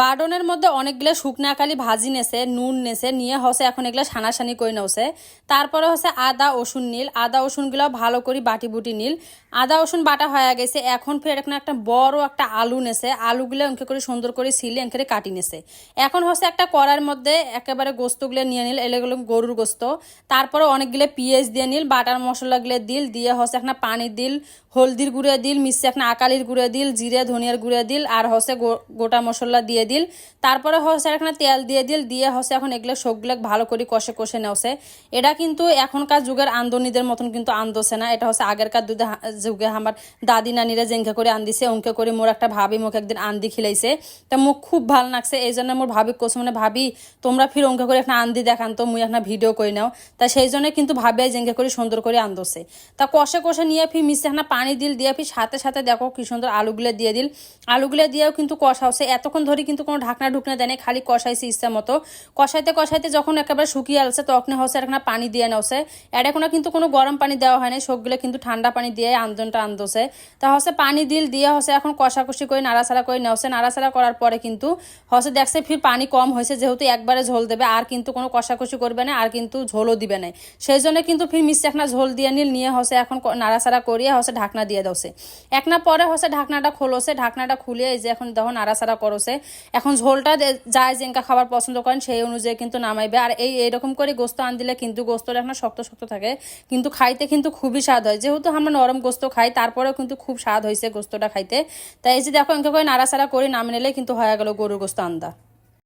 বার্ডনের মধ্যে অনেকগুলো শুকনা কালি ভাজি নেছে, নুন নেছে, নিয়ে হসে এখন এগুলো সানাসানি করে নেছে তারপরে হচ্ছে আদা, রসুন নীল। আদা রসুনগুলো ভালো করে বাটি বুটি নীল। আদা, রসুন বাটা হয়ে গেছে। এখন ফের এখন একটা বড় একটা আলু নেছে। আলুগুলো অঙ্কে করে সুন্দর করে সিলে অঙ্কে কাটি নেছে। এখন হচ্ছে একটা কড়ার মধ্যে একেবারে গোস্তগুলো নিয়ে নিল। এলেগুলো গরুর গোস্ত। তারপরে অনেকগুলো পিঁয়াজ দিয়ে নিল, বাটার মশলাগুলো দিল, দিয়ে হচ্ছে একটা পানি দিল, হলদির গুঁড়ে দিল মিশে একটা আকালির গুঁড়ে দিল, জিরে, ধনিয়ার গুঁড়ে দিল, আর হচ্ছে গোটা মশলা দিয়ে দিল। তারপরে হচ্ছে এখানে তেল দিয়ে দিল, দিয়ে হচ্ছে এখন এগুলো সবগুলো ভালো করে কষে কষে নেওছে। এটা কিন্তু এখনকার যুগের আন্দোনিদের মতন কিন্তু আন্দোছে না। এটা হচ্ছে আগেরকার দুধে যুগে আমার দাদি নানিরা জেঙ্কে করে আনদিছে, অঙ্কে করে মোর একটা ভাবি মুখ একদিন আন্দি খিলাইছে। তা মুখ খুব ভালো লাগছে এই জন্য মোর ভাবি কোস মানে ভাবি, তোমরা ফির অঙ্কে করে একটা আন্দি দেখান তো, মুই একটা ভিডিও করে নাও। তা সেই জন্য কিন্তু ভাবি জেঙ্কে করে সুন্দর করে আন্দোছে। তা কষে কষে নিয়ে ফি মিশে একটা পানি দিল, দিয়ে ফি সাথে সাথে দেখো কি সুন্দর আলুগুলো দিয়ে দিল। আলুগুলো দিয়েও কিন্তু কষা হচ্ছে এতক্ষণ ধরে কোনো ঢাকনা ঢুকনা দেয় খালি কষাইছে ইচ্ছা মতো। কষাইতে কষাইতে যখন একেবারে শুকিয়ে আসছে, তখন হচ্ছে একটা পানি দিয়ে নেওছে। এটা কোনো কিন্তু কোনো গরম পানি দেওয়া হয় না সবগুলো কিন্তু ঠান্ডা পানি দিয়ে আন্দোলনটা আনদোছে তা হচ্ছে পানি দিল দিয়ে হচ্ছে এখন কষাকষি করে নাড়াচাড়া করে নেওছে। নাড়াচাড়া করার পরে কিন্তু হচ্ছে দেখছে ফির পানি কম হয়েছে, যেহেতু একবারে ঝোল দেবে, আর কিন্তু কোনো কষাকষি করবে না, আর কিন্তু ঝোলও দিবে না। সেই জন্য কিন্তু ফির মিষ্টি একটা ঝোল দিয়ে নিল, নিয়ে হচ্ছে এখন নাড়াচাড়া করিয়ে হচ্ছে ঢাকনা দিয়ে দছে এক না পরে হচ্ছে ঢাকনাটা খোলছে, ঢাকনাটা খুলে এই যে এখন দেখো নাড়াচাড়া করছে। এখন ঝোলটা যাই জেঙ্কা খাবার পছন্দ করেন, সেই অনুযায়ী কিন্তু নামাইবে। আর এই এরকম করে গোস্ত আন দিলে কিন্তু গোস্তটা এখন শক্ত শক্ত থাকে। কিন্তু খাইতে কিন্তু খুবই স্বাদ হয়। যেহেতু আমরা নরম গোস্ত খাই, তারপরেও কিন্তু খুব স্বাদ হয়েছে গোস্তটা খাইতে। তাই এই যে দেখো এঁকে করে নাড়াচাড়া করে নামিয়ে নিলে কিন্তু হয়ে গেল গরুর গোস্ত আন্দা।